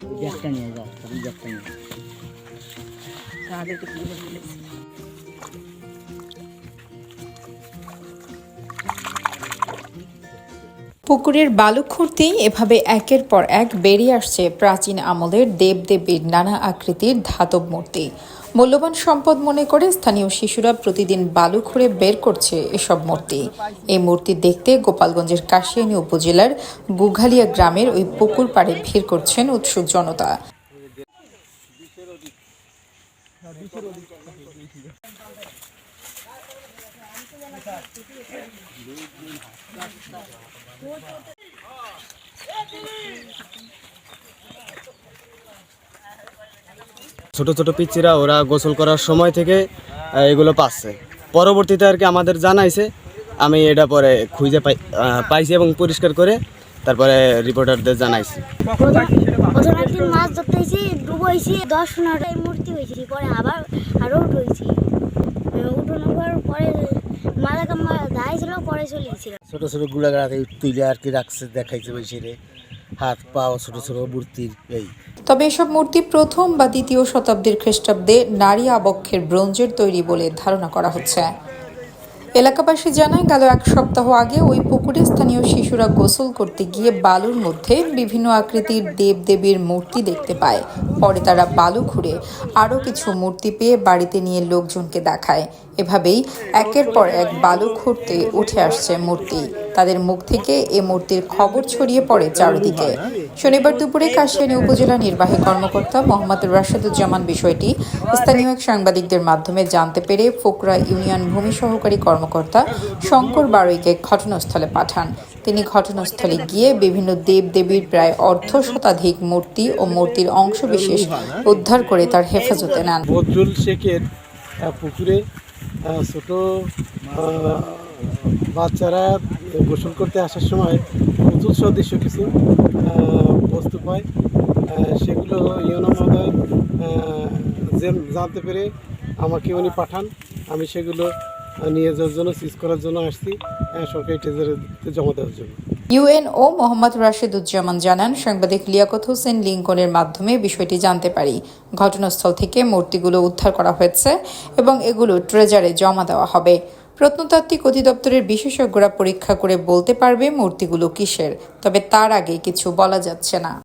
ব্যাগটা নিয়ে যাও তুমি ব্যাগটা নিয়ে। তাদেরকে পুকুরের বালু খুঁড়তেই এভাবে একের পর এক বেরিয়ে আসছে প্রাচীন আমলের দেবদেবীর নানা আকৃতির ধাতব মূর্তি। মূল্যবান সম্পদ মনে করে স্থানীয় শিশুরা প্রতিদিন বালু খুঁড়ে বের করছে এসব মূর্তি। এই মূর্তি দেখতে গোপালগঞ্জের কাশিয়ানী উপজেলার গুঘালিয়া গ্রামের ওই পুকুর পাড়ে ভিড় করছেন উৎসুক জনতা। ছোট ছোট পিচ্চিরা ওরা গোসল করার সময় থেকে এগুলো পাচ্ছে। পরবর্তীতে আর কি আমাদের জানাইছে আমি এটা পরে খুঁজে পাই পাইছি এবং পরিষ্কার করে তারপরে রিপোর্টারদের জানাইছি। মাছ ধরতে হয়েছি ডুবইছি দশ মূর্তি হয়েছি পরে আবার আরও উঠেছি উঠানোর পর পরে মাথা দাঁড়িয়েছিল পরে চলে গেছিল। ছোট ছোট গুড়াগাড়াতে তুলে আর কি রাখছে দেখাইছে বসে হাত পা ছোট ছোট মূর্তির এই। তবে এসব মূর্তি প্রথম বা দ্বিতীয় শতাব্দীর খ্রিস্টাব্দে নারী আবক্ষের ব্রোঞ্জের তৈরি বলে ধারণা করা হচ্ছে। এলাকাবাসী জানায়, গেল এক সপ্তাহ আগে ওই পুকুরে স্থানীয় শিশুরা গোসল করতে গিয়ে বালুর মধ্যে বিভিন্ন আকৃতির দেবদেবীর মূর্তি দেখতে পায়। পরে তারা বালু খুঁড়ে আরও কিছু মূর্তি পেয়ে বাড়িতে নিয়ে লোকজনকে দেখায়। এভাবেই একের পর এক বালু খুঁড়তে উঠে আসছে মূর্তি। তাদের মুখ থেকে এ মূর্তির খবর ছড়িয়ে পড়ে চারিদিকে। শনিবার দুপুরে কাশিয়ানী উপজেলা নির্বাহী কর্মকর্তা মোহাম্মদ রাশেদুজ্জামান বিষয়টি স্থানীয় এক সাংবাদিকদের মাধ্যমে জানতে পেরে ফোকরা ইউনিয়ন ভূমি সহকারী কর্মকর্তা শঙ্কর বারৈকে ঘটনাস্থলে পাঠান। তিনি ঘটনাস্থলে গিয়ে বিভিন্ন দেব দেবীর প্রায় অর্ধ শতাধিক মূর্তি ও মূর্তির অংশবিশেষ উদ্ধার করে তার হেফাজতে নেন। ছোট বাচ্চারা গোসল করতে আসার সময় প্রচুর সদৃশ্য কিছু বস্তু পায়। সেগুলো ইউনো মহোদয় জানতে পেরে আমাকে উনি পাঠান। আমি সেগুলো নিয়ে যাওয়ার জন্য সিজ করার জন্য আসছি সরকারি ট্রেজারিতে জমা দেওয়ার জন্য। ইউএনও মোহাম্মদ রাশেদুজ্জামান জানান, সাংবাদিক লিয়াকত হোসেন লিঙ্কনের মাধ্যমে বিষয়টি জানতে পারি। ঘটনাস্থল থেকে মূর্তিগুলো উদ্ধার করা হয়েছে এবং এগুলো ট্রেজারে জমা দেওয়া হবে। প্রত্নতাত্ত্বিক অধিদপ্তরের বিশেষজ্ঞরা পরীক্ষা করে বলতে পারবে মূর্তিগুলো কিসের, তবে তার আগে কিছু বলা যাচ্ছে না।